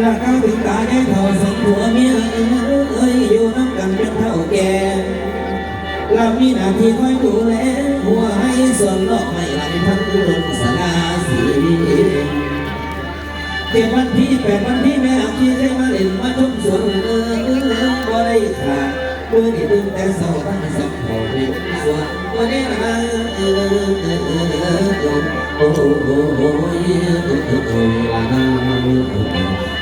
ละก้าวถึงตาแก่เท่าสมผัวเมียเอ้ยอยู่น้ำกันเป็นเท่าแก่เรามีหน้าที่คอยดูแลหัวให้ส่วนลอกไม่ไหลทั้งอุดมสนาสีเจ็ดวันที่แปดวันที่แม่อาคีได้มาเล่นมาชมสวนเออเออบ่ได้ขาดเมื่อนี่ตื่นแต่เศร้าตั้งสักพอในสวนวันนี้นะเออเออเออเออเออโอ้โหโอ้โหเออเออเออเออลาลาโอ้โห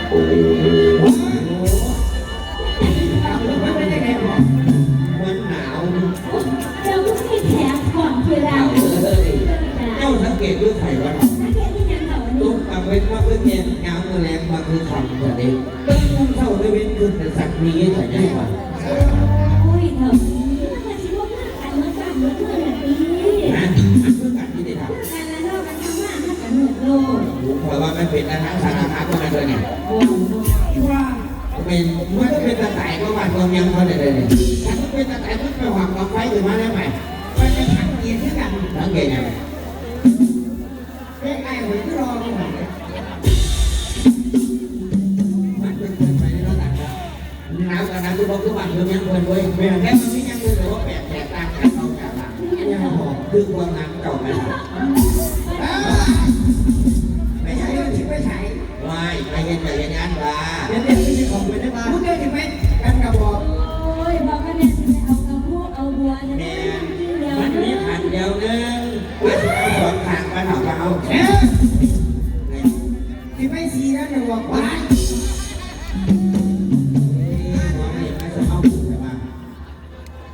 เว้นว่าเพื่อนเย็นงามมือแรงมาคือคำแต่เด็กต้นมุมเข้าด้วยเว้นขึ้นเป็นสัตว์มีแต่ยังกว่าโอ้ยเถอะมันชิว่ากันเมื่อกันเมื่อเมื่อนาทีนะเพื่อการที่ได้ทการละโลกกันทำมาถ้ากันหมดโลกเพราะว่ามันเป็นอาหารสารพัดก็มาเลยเนี่ยว่าเป็นมันเป็นตะไคร้ก็วันตัวยังเขาเลยเลยเนี่ยถ้าเป็นตะไคร้มันไปหวังกับไฟหรือมาได้ไหมมันจะขัดเกียร์ที่กันสังเกตยังไง เป็นไอ้หัวที่รอมาหมดเลยมันเป็นคนไปในระดับหนาวกันนะทุกคนทุกวันเพื่อนยังเพื่อนด้วยแม่แค่มันไม่ยังเพื่อนแต่ว่าแปลกแตกต่างกันเขาจากหลังยังหอมคือความงามเก่าไหมไม่ใช่ไม่ใช่ไม่ใช่ไม่ไปเห็นไปเห็นงานว่าเดี๋ยวเดี๋ยวไม่ใช่ของไปได้บ้างมึงเดินถึงไหมกั เดี๋ยวบอกว่า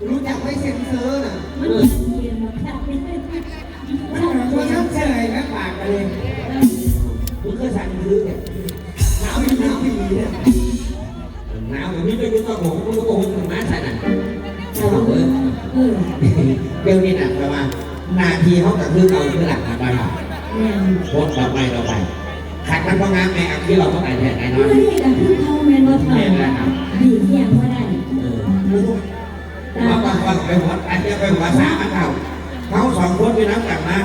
รู้จักไม่เซ็นเซอร์น่ะมันจะเรียนมาแค่ไม่ได้มันเหมือนตัวช่างเฉยแม่ปากกันเลยคุณก็สั่งคือเนี่ยหนาวไม่หนาวไม่มีเนี่ยหนาวแบบนี้ไม่รู้ต้องหงก็คงมาสั่นอะเจ้าเออเออเดี๋ยวนี้นะประมาณนาทีเขากับคือเราคือหลักอะไรหรอโคตรต่อไปต่อไป ขัดมันก็งามแม่อักที่เราต้องไหนแทนไหนเมื่เนาะอนี่กับพี่เขาแมนว่าเขาดีเที่ยงว่าได้เออเขาบางคนไปหัวอันนี้ไปหัวสามเขาเขาสองคนไปน้ำกลับมา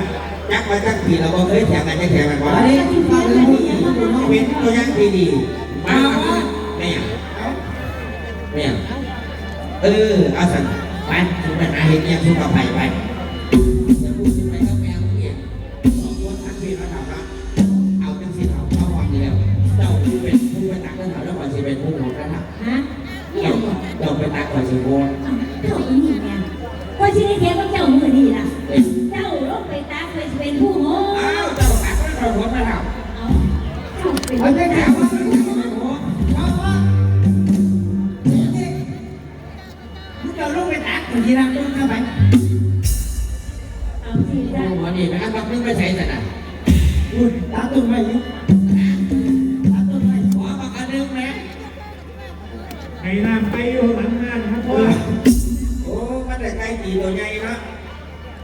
จักมาจักปีเราก็เคยแถมกันจะแถมกันว่าอันนี้ฟังเลยพูดอย่างนี้คุณต้องเป็นตัวอย่างที่ดีมาไม่อย่างไม่อย่างเออเอาสั่นไปคุณไปหาเห็ดเนี่ยคุณกับไปไป ผู้ของกันเถอะฮะเนี่ยเจ้าบอกเจ้าไปตักก่อนสิโวนเจ้าอีนี่เนี่ยว่าที่นี่เทียบกับเจ้ามือนี่ล่ะ เจ้าลงไปตาเคยเป็นผู้โง่อ้าวเจ้าตักก็เราหัวมาทำเอาเจ้าเป็นมันจะผู้แข็งว่ามันจะแข็งว่าว่าว่ามึงจะลงไปตักคนที่รักมึงเข้าไปเอาสิจ้าหัวนี่ไปอันดับนึงไปใส่แต่น่ะอุ้ยตาตุ้มไม่ยุบ